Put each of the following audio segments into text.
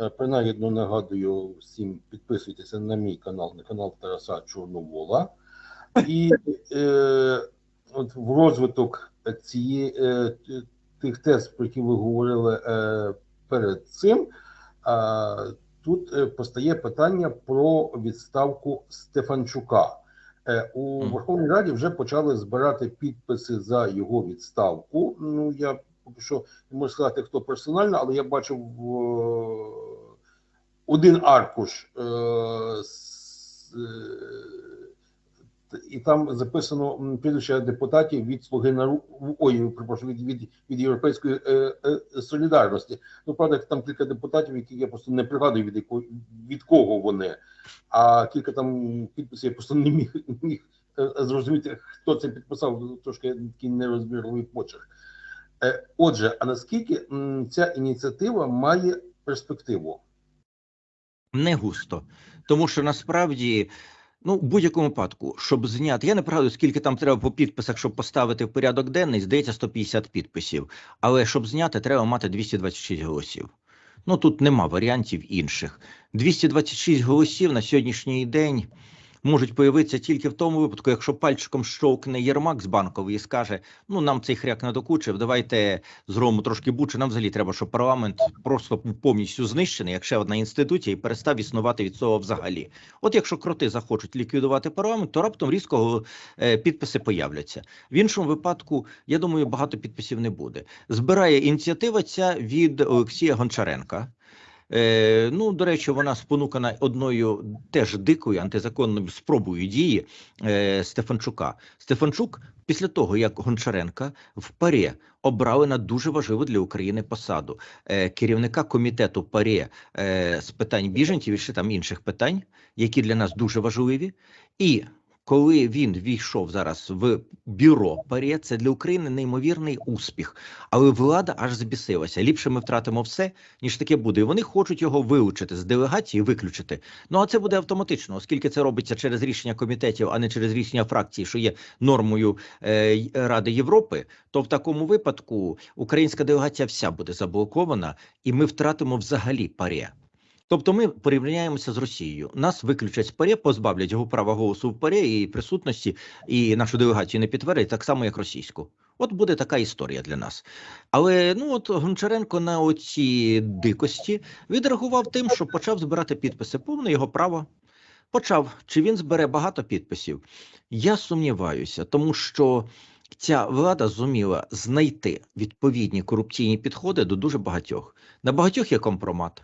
Е, Принагідно нагадую всім підписуйтеся на мій канал, на канал Тараса Чорновола. І е, от в розвиток цієї е, тих тез, про які ви говорили е, перед цим, а, тут е, постає питання про відставку Стефанчука. Е, У Верховній Раді вже почали збирати підписи за його відставку. Ну я поки що не можу сказати, хто персонально, але я бачив е, один аркуш. е, е, і там записано прізвища депутатів від слуги нару... ой, від, від, від Європейської солідарності. Ну, правда, там кілька депутатів, які я просто не пригадую від якої від кого вони, а кілька там підписів я просто не міг, міг зрозуміти, хто це підписав, трошки такий нерозбірливий почерк. Е, Отже, а наскільки ця ініціатива має перспективу? не густо. Тому що насправді, ну, в будь-якому випадку, щоб зняти, я не пригадую, скільки там треба по підписах, щоб поставити в порядок денний, здається, 150 підписів. Але щоб зняти, треба мати 226 голосів. Ну тут нема варіантів інших. 226 голосів на сьогоднішній день можуть появитися тільки в тому випадку, якщо пальчиком щовкне Єрмак з банкової і скаже: ну нам цей хряк надокучив, давайте зробимо трошки буче. Нам взагалі треба, щоб парламент просто повністю знищений, як ще одна інституція, і перестав існувати від цього взагалі. От якщо кроти захочуть ліквідувати парламент, то раптом різко е, підписи появляться. В іншому випадку, я думаю, багато підписів не буде. Збирає ініціатива ця від Олексія Гончаренка. Е, ну, до речі, вона спонукана одною теж дикою антизаконною спробою дії е, Стефанчука. Стефанчук, після того як Гончаренка в ПАРЄ обрали на дуже важливу для України посаду е, керівника комітету ПАРЄ е, з питань біженців і ще там інших питань, які для нас дуже важливі, і коли він війшов зараз в бюро ПАРЄ, це для України неймовірний успіх. Але влада аж збісилася. Ліпше ми втратимо все, ніж таке буде. І вони хочуть його вилучити з делегації, виключити. Ну а це буде автоматично, оскільки це робиться через рішення комітетів, а не через рішення фракції, що є нормою е, Ради Європи. То в такому випадку українська делегація вся буде заблокована, і ми втратимо взагалі ПАРЄ. Тобто ми порівняємося з Росією. Нас виключать з ПАРЄ, позбавлять його права голосу в ПАРЄ і присутності, і нашу делегацію не підтвердять, так само як російську. От буде така історія для нас. Але ну от Гончаренко на оці дикості відреагував тим, що почав збирати підписи. Повне його право. Почав. Чи він збере багато підписів? Я сумніваюся, тому що ця влада зуміла знайти відповідні корупційні підходи до дуже багатьох. На багатьох є компромат.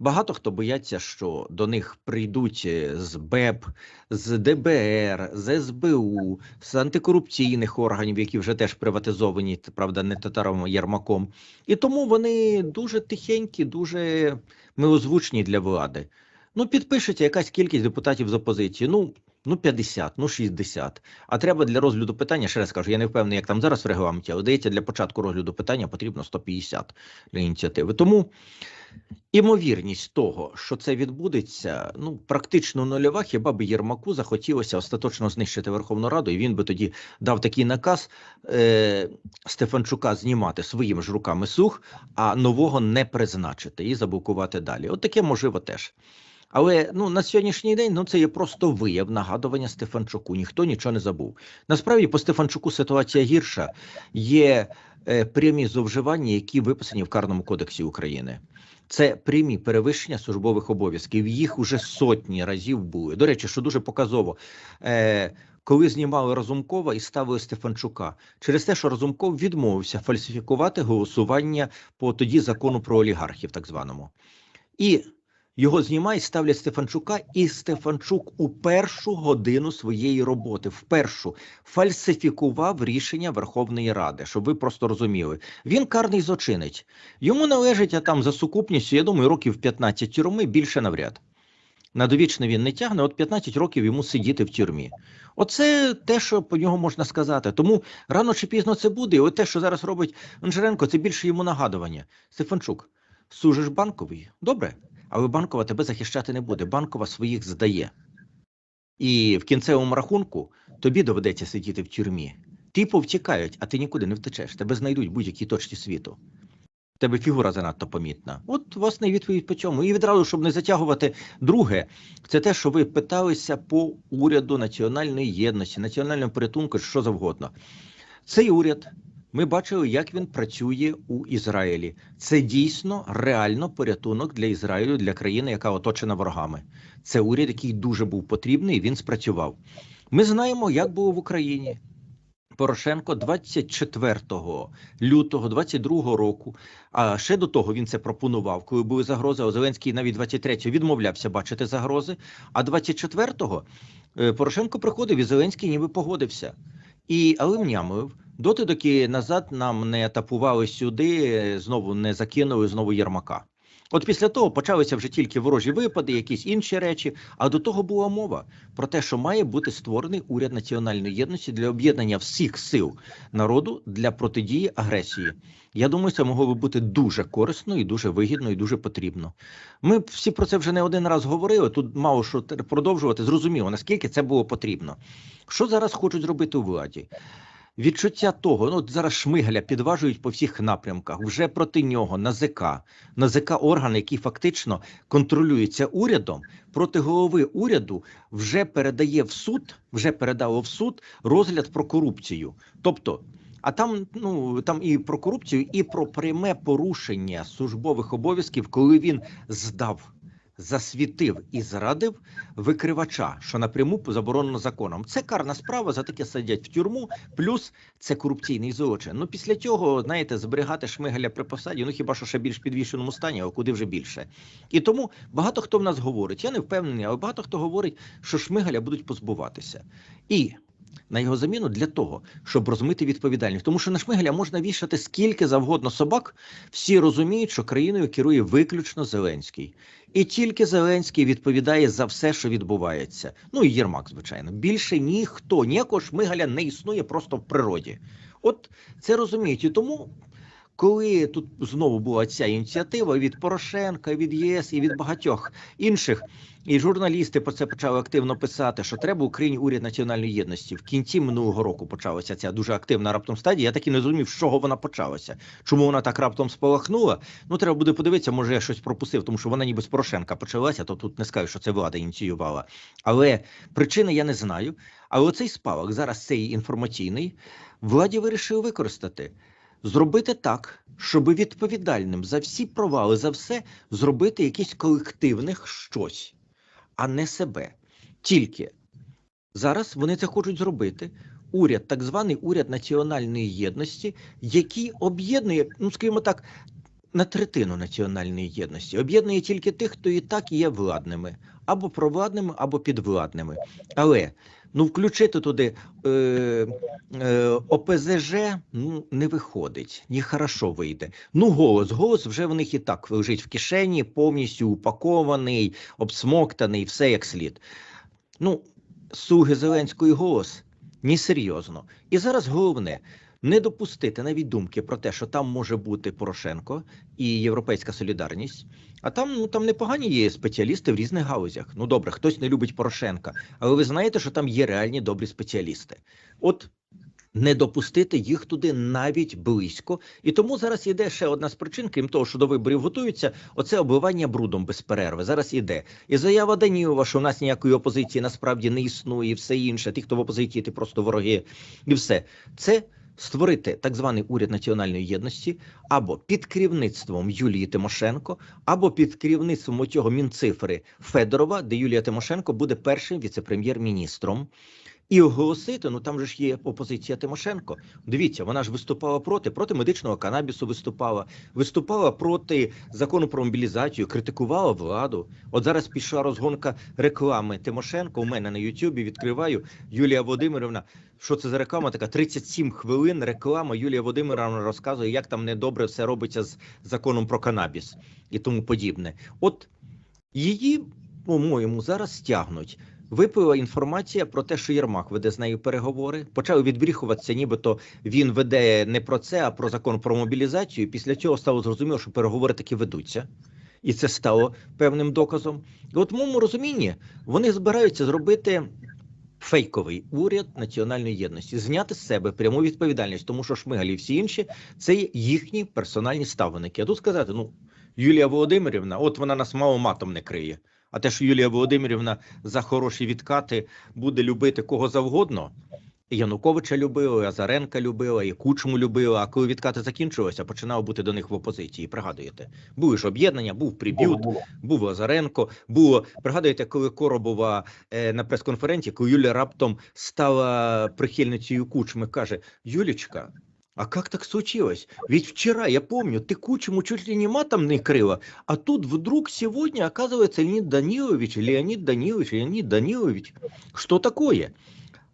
Багато хто бояться, що до них прийдуть е, з БЕП, з ДБР, з СБУ, з антикорупційних органів, які вже теж приватизовані, правда, не татаром Єрмаком. І тому вони дуже тихенькі, дуже милозвучні для влади. Ну, підпишеться якась кількість депутатів з опозиції. Ну, ну 50, ну 60. А треба для розгляду питання, ще раз кажу, я не впевнений, як там зараз в регламенті, але здається, для початку розгляду питання потрібно 150 для ініціативи. Тому імовірність того, що це відбудеться, ну практично нульова. Хіба би Єрмаку захотілося остаточно знищити Верховну Раду, і він би тоді дав такий наказ е, Стефанчука знімати своїми ж руками сух, а нового не призначити і заблокувати далі. От таке можливо теж. Але ну на сьогоднішній день ну це є просто вияв нагадування Стефанчуку. Ніхто нічого не забув. Насправді по Стефанчуку ситуація гірша. Є е, прямі зловживання, які виписані в Карному кодексі України. Це прямі перевищення службових обов'язків. Їх уже сотні разів були. До речі, що дуже показово. Е, коли знімали Разумкова і ставили Стефанчука через те, що Разумков відмовився фальсифікувати голосування по тоді закону про олігархів, так званому, і його знімають, ставлять Стефанчука, і Стефанчук у першу годину своєї роботи, в фальсифікував рішення Верховної Ради, щоб ви просто розуміли. Він карний злочинець. Йому належить а там за сукупністю, я думаю, років 15 тюрми більше навряд. На довічне він не тягне, от 15 років йому сидіти в тюрмі. Оце те, що по нього можна сказати. Тому рано чи пізно це буде. І от те, що зараз робить Гончаренко, це більше йому нагадування. Стефанчук, служиш банковий? Добре, але банкова тебе захищати не буде. Банкова своїх здає. І в кінцевому рахунку тобі доведеться сидіти в тюрмі. Ті повтікають, а ти нікуди не втечеш. Тебе знайдуть в будь-якій точці світу. Тебе фігура занадто помітна. От, власне, відповідь по цьому. І відразу, щоб не затягувати. Друге, це те, що ви питалися по уряду національної єдності, національного порятунку, що завгодно. Цей уряд. Ми бачили, як він працює у Ізраїлі. Це дійсно реально порятунок для Ізраїлю, для країни, яка оточена ворогами. Це уряд, який дуже був потрібний, він спрацював. Ми знаємо, як було в Україні. Порошенко 24 лютого 22 року. А ще до того він це пропонував, коли були загрози. А Зеленський навіть 23-го відмовлявся бачити загрози. А 24-го е, Порошенко приходив і Зеленський ніби погодився. І але мнямив. Доти, доки назад нам не тапували сюди, знову не закинули знову Єрмака. От після того почалися вже тільки ворожі випади, якісь інші речі. А до того була мова про те, що має бути створений уряд національної єдності для об'єднання всіх сил народу для протидії агресії. Я думаю, це могло би бути дуже корисно і дуже вигідно, і дуже потрібно. Ми всі про це вже не один раз говорили. Тут мало що продовжувати. Зрозуміло, наскільки це було потрібно. Що зараз хочуть зробити у владі? Відчуття того, ну от зараз Шмигаля підважують по всіх напрямках. Вже проти нього НАЗК, НАЗК орган, який фактично контролюється урядом, проти голови уряду вже передає в суд, вже передало в суд розгляд про корупцію. Тобто, а там ну там і про корупцію, і про пряме порушення службових обов'язків, коли він здав. Засвітив і зрадив викривача, що напряму заборонено законом. Це карна справа, за таке садять в тюрму, плюс це корупційний злочин. Ну після цього, знаєте, зберігати шмигаля при посаді, ну хіба що ще більш підвішеному стані, а куди вже більше. І тому багато хто в нас говорить, я не впевнений, але багато хто говорить, що шмигаля будуть позбуватися. І на його заміну для того, щоб розмити відповідальність. Тому що на шмигаля можна вішати скільки завгодно собак. Всі розуміють, що країною керує виключно Зеленський. І тільки Зеленський відповідає за все, що відбувається. Ну і Єрмак, звичайно. Більше ніхто, ніякого шмигаля не існує просто в природі. От це розуміють. І тому, коли тут знову була ця ініціатива від Порошенка, від ЄС і від багатьох інших, і журналісти про це почали активно писати, що треба Україні уряд національної єдності. В кінці минулого року почалася ця дуже активна раптом стадія. Я так і не зрозумів, з чого вона почалася. Чому вона так раптом спалахнула? Ну треба буде подивитися, може я щось пропустив, тому що вона ніби з Порошенка почалася, то тут не скажу, що це влада ініціювала. Але причини я не знаю. Але оцей спалах зараз цей інформаційний владі вирішили використати. Зробити так, щоб відповідальним за всі провали, за все зробити якийсь колективних щось, а не себе. Тільки зараз вони це хочуть зробити. Уряд, так званий уряд національної єдності, який об'єднує, ну скажімо так, на третину національної єдності, об'єднує тільки тих, хто і так є владними, або провладними, або підвладними. Але ну включити туди е, е, ОПЗЖ ну не виходить, ні хорошо вийде. Ну, голос, голос вже в них і так лежить в кишені, повністю упакований, обсмоктаний, все як слід. Ну, слуги Зеленського і голос ні серйозно. І зараз головне не допустити навіть думки про те, що там може бути Порошенко і Європейська солідарність. А там ну там непогані є спеціалісти в різних галузях. Ну добре, хтось не любить Порошенка, але ви знаєте, що там є реальні добрі спеціалісти. От не допустити їх туди навіть близько. І тому зараз іде ще одна з причин, крім того, що до виборів готуються, оце обливання брудом без перерви. Зараз іде. І заява Данілова, що у нас ніякої опозиції насправді не існує, і все інше. Ті, хто в опозиції, ти просто вороги, і все. Це створити так званий уряд національної єдності або під керівництвом Юлії Тимошенко, або під керівництвом цього мінцифри Федорова, де Юлія Тимошенко буде першим віце-прем'єр-міністром. І оголосити, ну там же ж є опозиція Тимошенко. Дивіться, вона ж виступала проти, проти медичного канабісу виступала, виступала проти закону про мобілізацію, критикувала владу. От зараз пішла розгонка реклами Тимошенко. У мене на Ютубі відкриваю Юлія Володимирівна. Що це за реклама? Така 37 хвилин реклама. Юлія Володимировна розказує, як там недобре все робиться з законом про канабіс і тому подібне. От її, по-моєму, зараз стягнуть. Випила інформація про те, що Єрмак веде з нею переговори. Почав відбріхуватися, нібито він веде не про це, а про закон про мобілізацію. Після цього стало зрозуміло, що переговори таки ведуться, і це стало певним доказом. І от в моєму розумінні вони збираються зробити фейковий уряд національної єдності, зняти з себе пряму відповідальність, тому що Шмигаль і всі інші це їхні персональні ставленики. А тут сказати, ну Юлія Володимирівна, от вона нас мало матом не криє. А те, що Юлія Володимирівна за хороші відкати буде любити кого завгодно. І Януковича любила, і Азаренка любила, і Кучму любила. А коли відкати закінчилися, починав бути до них в опозиції. Пригадуєте, були ж об'єднання, був приб'ют, був Лазаренко, було пригадуєте, коли Коробова е, на прес-конференції, коли Юля раптом стала прихильницею кучми, каже: Юлечка. А как так случилось? Ведь вчера, я помню, ты кучему чуть ли не матом не крыла, а тут вдруг сегодня оказывается Леонид Данилович, Леонид Данилович, Леонид Данилович. Що такое?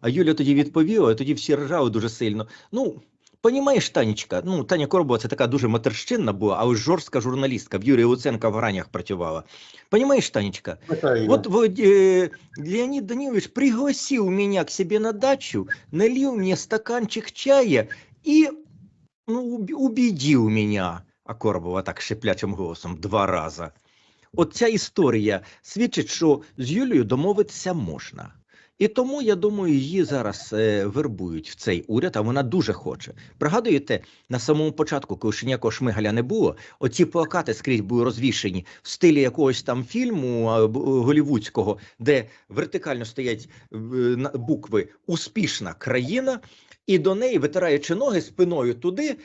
А Юля тоді відповіла, і тоді всі ржали дуже сильно. Ну, понімаєш, Танечка, ну, Таня Коробова це така дуже матерщинна була, але жорстка журналістка. В Юрія Луценка в гранях працювала. Понімаєш, Танечка, Михайло, вот вот, э, Леонид Данилович пригласил меня к себе на дачу, налил мне стаканчик чая и ну, уб- убедил меня, а Коробова так шиплячим голосом два рази. От ця історія свідчить, що з Юлією домовитися можна. І тому, я думаю, її зараз е, вербують в цей уряд, а вона дуже хоче. Пригадуєте, на самому початку, коли ще ніякого шмигаля не було, оці плакати скрізь були розвішені в стилі якогось там фільму а, голівудського, де вертикально стоять е, букви Успішна країна, і до неї, витираючи ноги спиною туди.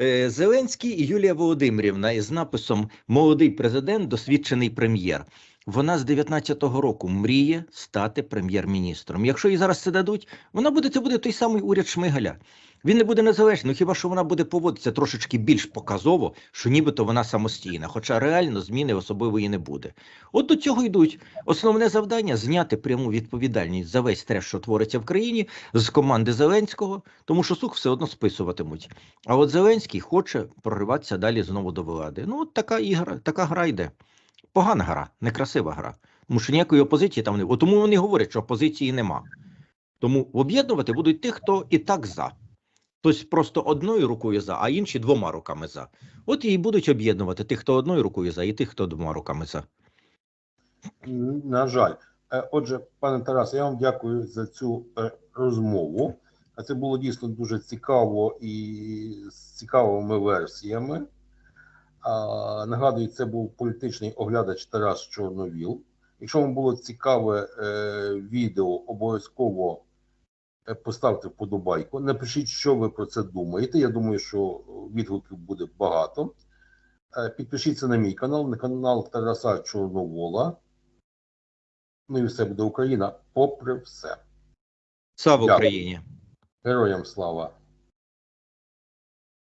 е, Зеленський і Юлія Володимирівна із написом Молодий президент, досвідчений прем'єр. Вона з 19-го року мріє стати прем'єр-міністром. Якщо їй зараз це дадуть, вона буде це буде той самий уряд Шмигаля. Він не буде незалежний, хіба що вона буде поводитися трошечки більш показово, що нібито вона самостійна, хоча реально зміни особливої не буде. От до цього йдуть. Основне завдання зняти пряму відповідальність за весь треш, що твориться в країні, з команди Зеленського, тому що сух все одно списуватимуть. А от Зеленський хоче прориватися далі знову до влади. Ну, от така ігра, така гра йде. Погана гра, некрасива гра. Тому що ніякої опозиції там не От тому вони говорять, що опозиції нема. Тому об'єднувати будуть тих, хто і так за. Хтось просто одною рукою за, а інші двома руками за. От і будуть об'єднувати тих, хто одною рукою за, і тих, хто двома руками за. На жаль. Е, Отже, пане Тарасе, я вам дякую за цю е, розмову. А Це було дійсно дуже цікаво і з цікавими версіями. А, Нагадую, це був політичний оглядач Тарас Чорновіл. Якщо вам було цікаве е, відео, обов'язково е, поставте вподобайку. Напишіть, що ви про це думаєте. Я думаю, що відгуків буде багато. Е, Підпишіться на мій канал, на канал Тараса Чорновола. Ну і все буде Україна, попри все. Слава Дякую. Україні! Героям слава!